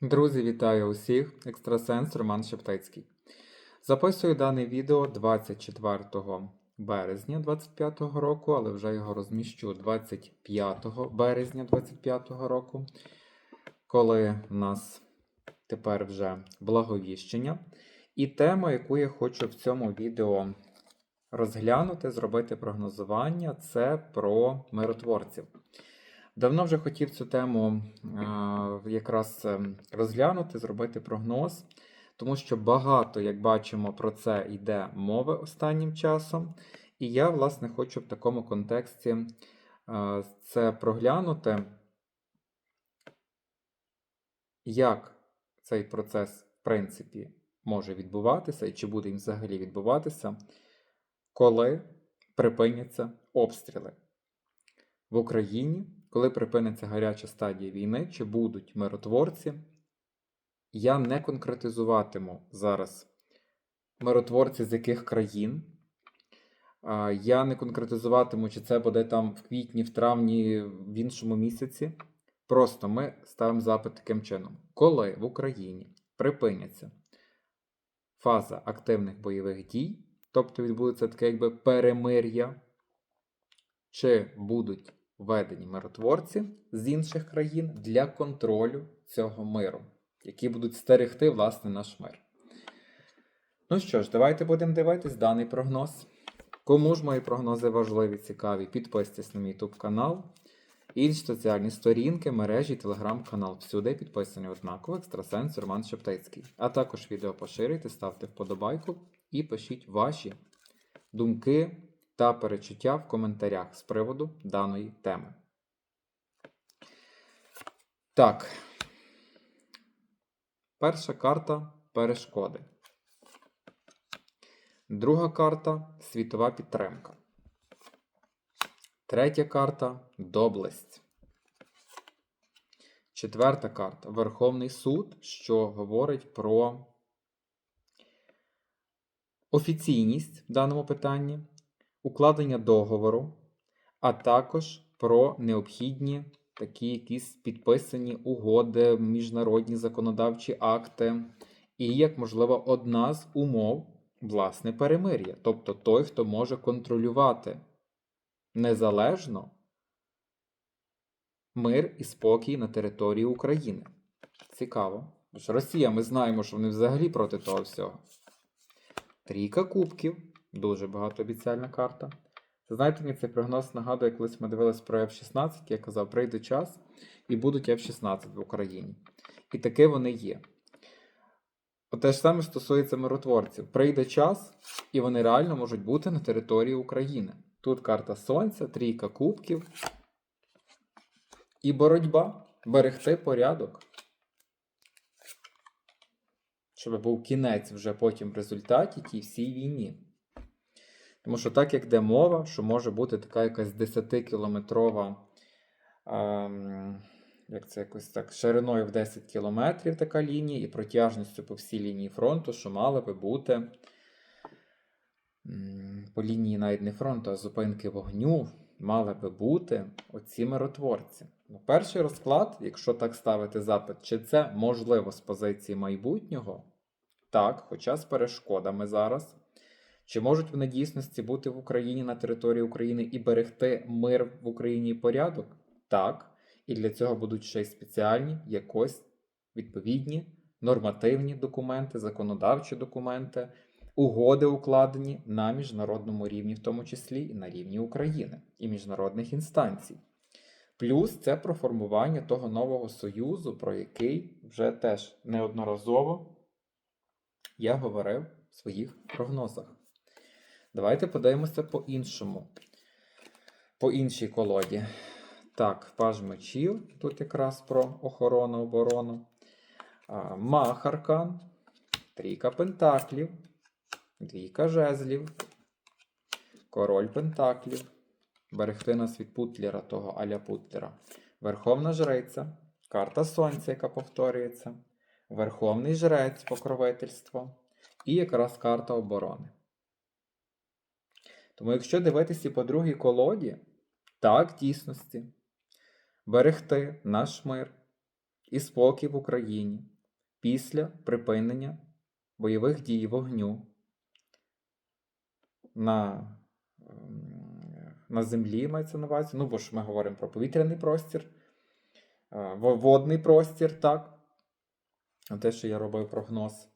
Друзі, вітаю усіх! Екстрасенс Роман Шептицький. Записую дане відео 24 березня 2025 року, але вже його розміщу 25 березня 2025 року, коли в нас тепер вже благовіщення. І тема, яку я хочу в цьому відео розглянути, зробити прогнозування, це про миротворців. Давно вже хотів цю тему е, якраз е, розглянути, зробити прогноз, тому що багато, як бачимо, про це йде мови останнім часом. І я, власне, хочу в такому контексті е, це проглянути, як цей процес, в принципі, може відбуватися і чи буде він взагалі відбуватися, коли припиняться обстріли в Україні, коли припиниться гаряча стадія війни, чи будуть миротворці. Я не конкретизуватиму зараз миротворці з яких країн. Я не конкретизуватиму, чи це буде там в квітні, в травні, в іншому місяці. Просто ми ставимо запит таким чином: коли в Україні припиняться фаза активних бойових дій, тобто відбудеться таке якби перемир'я, чи будуть введені миротворці з інших країн для контролю цього миру, які будуть стерегти власне наш мир. Ну що ж, давайте будемо дивитись даний прогноз. Кому ж мої прогнози важливі, цікаві, підписуйтесь на мій YouTube канал. Інші соціальні сторінки, мережі, телеграм-канал. Всюди підписані однаково екстрасенс Роман Шептицький. А також відео поширюйте, ставте вподобайку і пишіть ваші думки та перечуття в коментарях з приводу даної теми. Так. Перша карта перешкоди. Друга карта світова підтримка. Третя карта доблесть. Четверта карта Верховний суд, що говорить про офіційність в даному питанні, укладення договору, а також про необхідні такі якісь підписані угоди, міжнародні законодавчі акти, і, як можливо, одна з умов власне перемир'я, тобто той, хто може контролювати незалежно мир і спокій на території України. Цікаво. Бо ж Росія, ми знаємо, що вони взагалі проти того всього. Трійка кубків. Дуже багатообіцяльна карта. Знаєте, мені цей прогноз нагадує, колись ми дивились про F-16, я казав, прийде час і будуть F-16 в Україні. І таке вони є. От те ж саме стосується миротворців. Прийде час, і вони реально можуть бути на території України. Тут карта Сонця, трійка кубків. І боротьба. Берегти порядок. Щоб був кінець вже потім в результаті тій всій війні. Тому що так як йде мова, що може бути така якась 10-кілометрова, ем, як це якось так, шириною в 10 кілометрів така лінія, і протяжністю по всій лінії фронту, що мала би бути по лінії навіть не фронту, а зупинки вогню, мали би бути оці миротворці. Ну, перший розклад, якщо так ставити запит, чи це можливо з позиції майбутнього? Так, хоча з перешкодами зараз. Чи можуть вони дійсності бути в Україні на території України і берегти мир в Україні і порядок? Так. І для цього будуть ще й спеціальні якось відповідні нормативні документи, законодавчі документи, угоди укладені на міжнародному рівні, в тому числі і на рівні України і міжнародних інстанцій. Плюс це про формування того нового союзу, про який вже теж неодноразово я говорив в своїх прогнозах. Давайте подивимося по іншому. По іншій колоді. Так, паж мечів. Тут якраз про охорону оборону. Мах аркан. Трійка пентаклів. Двійка жезлів. Король пентаклів. Берегти нас від Путлера, того аля Путлера. Верховна жриця. Карта Сонця, яка повторюється. Верховний жрець покровительство. І якраз карта оборони. Тому, якщо дивитися по другій колоді, так, дійсності, берегти наш мир, і спокій в Україні після припинення бойових дій вогню на, ем, на землі мається на увазі. Ну, бо ж ми говоримо про повітряний простір, е, водний простір, так. Те, що я робив прогноз,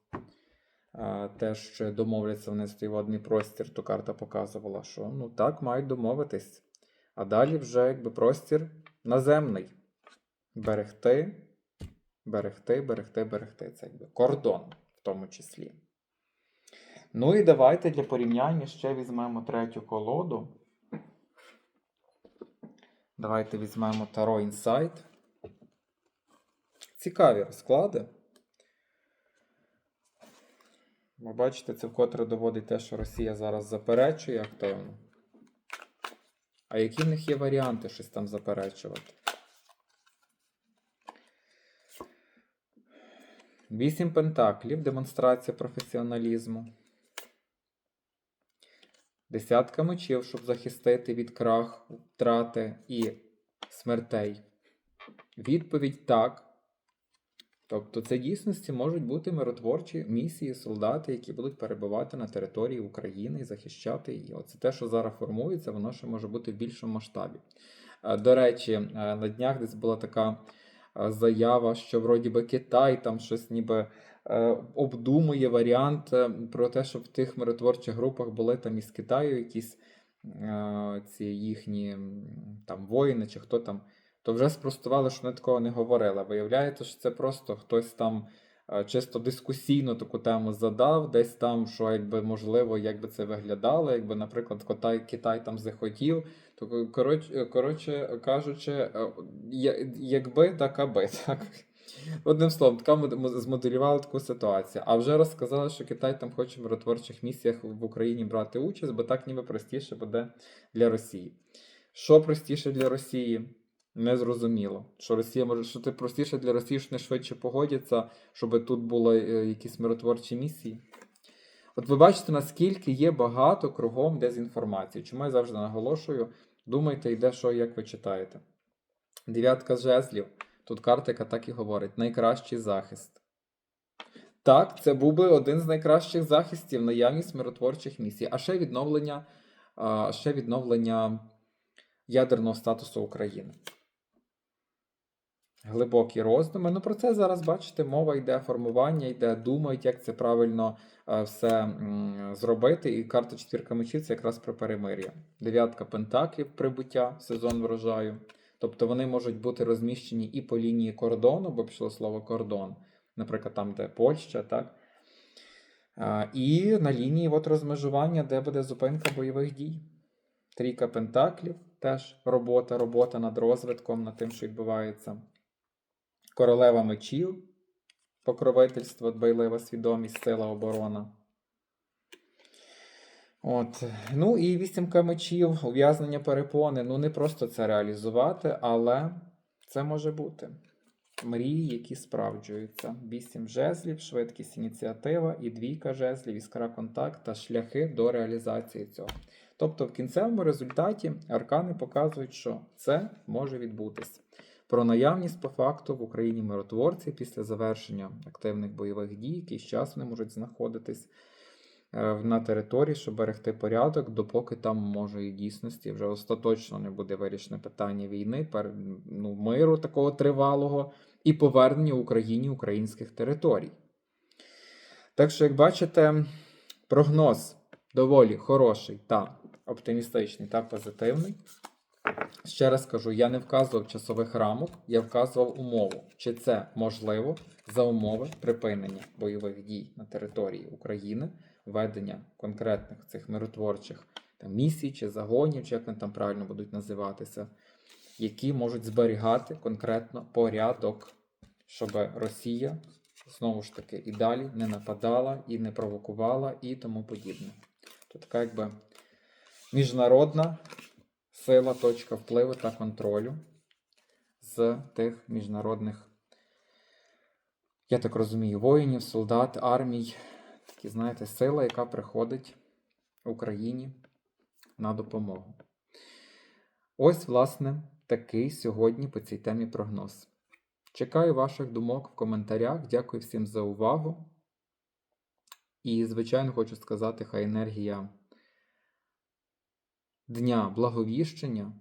е, те, що домовляться внести в водний простір, то карта показувала, що ну так, мають домовитись. А далі вже якби простір наземний. Берегти, берегти, берегти, берегти. Це якби кордон в тому числі. Ну і давайте для порівняння ще візьмемо третю колоду. Давайте візьмемо Таро Інсайт. Цікаві розклади. Ви бачите, це вкотре доводить те, що Росія зараз заперечує активно. А які в них є варіанти щось там заперечувати? Вісім пентаклів, демонстрація професіоналізму. Десятка мечів, щоб захистити від крах, втрати і смертей. Відповідь так. Тобто, це дійсності можуть бути миротворчі місії, солдати, які будуть перебувати на території України і захищати її. Оце те, що зараз формується, воно ще може бути в більшому масштабі. Е, До речі, е, на днях десь була така е, заява, що вроді би Китай там щось ніби обдумує варіант про те, щоб в тих миротворчих групах були там із Китаю якісь ці їхні там воїни чи хто там то вже спростували, що вони такого не говорили. Виявляється, що це просто хтось там е, чисто дискусійно таку тему задав, десь там, що якби можливо, як би це виглядало, якби, наприклад, Китай, Китай там захотів, то коротше, коротше кажучи, е, якби так аби, так. Одним словом, така мод- мо- змоделювали таку ситуацію. А вже розказали, що Китай там хоче в миротворчих місіях в Україні брати участь, бо так ніби простіше буде для Росії. Що простіше для Росії? Незрозуміло. Що Росія може, що це простіше для Росії, що не швидше погодяться, щоб тут були е, якісь миротворчі місії. От ви бачите, наскільки є багато кругом дезінформації. Чому я завжди наголошую, думайте, йде, що як ви читаєте. Дев'ятка жезлів. Тут карта, яка так і говорить: найкращий захист. Так, це був би один з найкращих захистів наявність миротворчих місій, а ще відновлення, а, ще відновлення ядерного статусу України. Глибокі роздуми. Ну про це зараз бачите, мова йде формування, йде, думають, як це правильно е, все зробити. І карта четвірка мечів це якраз про перемир'я. Дев'ятка пентаклів прибуття, сезон врожаю. Тобто вони можуть бути розміщені і по лінії кордону, бо пішло слово кордон, наприклад, там, де Польща, так? А, І на лінії от розмежування, де буде зупинка бойових дій. Трійка пентаклів теж робота, робота над розвитком, над тим, що відбувається. Королева мечів, покровительство, дбайлива свідомість, сила оборона. От. Ну і вісімка мечів, ув'язнення перепони. Ну, не просто це реалізувати, але це може бути. Мрії, які справджуються. Вісім жезлів, швидкість ініціатива і двійка жезлів, іскра контакт та шляхи до реалізації цього. Тобто, в кінцевому результаті аркани показують, що це може відбутися. Про наявність по факту в Україні миротворці після завершення активних бойових дій, якийсь час вони можуть знаходитись е, на території, щоб берегти порядок, допоки там може і дійсності вже остаточно не буде вирішено питання війни, ну, миру такого тривалого і повернення Україні українських територій. Так що, як бачите, прогноз доволі хороший та оптимістичний та позитивний. Ще раз кажу, я не вказував часових рамок, я вказував умову, чи це можливо за умови припинення бойових дій на території України, ведення конкретних цих миротворчих там, місій чи загонів, чи як вони там правильно будуть називатися, які можуть зберігати конкретно порядок, щоб Росія знову ж таки і далі не нападала і не провокувала і тому подібне. То така якби міжнародна сила, точка впливу та контролю з тих міжнародних, я так розумію, воїнів, солдат, армій. Такі, знаєте, сила, яка приходить Україні на допомогу. Ось, власне, такий сьогодні по цій темі прогноз. Чекаю ваших думок в коментарях. Дякую всім за увагу. І, звичайно, хочу сказати, хай енергія Дня Благовіщення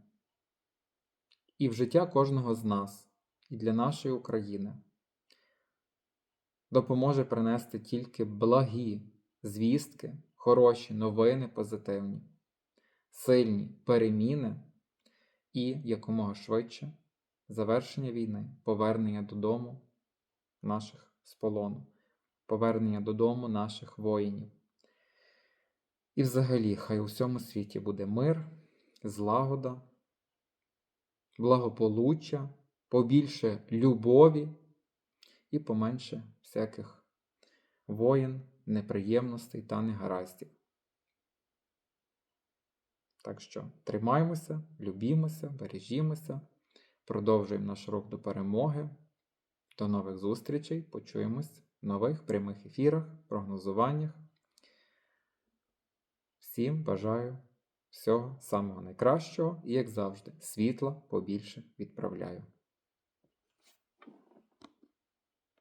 і в життя кожного з нас, і для нашої України допоможе принести тільки благі звістки, хороші новини, позитивні, сильні переміни і якомога швидше завершення війни, повернення додому наших з полону, повернення додому наших воїнів. І взагалі, хай у всьому світі буде мир, злагода, благополуччя, побільше любові і поменше всяких воїн, неприємностей та негараздів. Так що тримаймося, любімося, бережімося, продовжуємо наш рух до перемоги. До нових зустрічей. Почуємось в нових прямих ефірах, прогнозуваннях. Всім бажаю всього самого найкращого і, як завжди, світла побільше відправляю.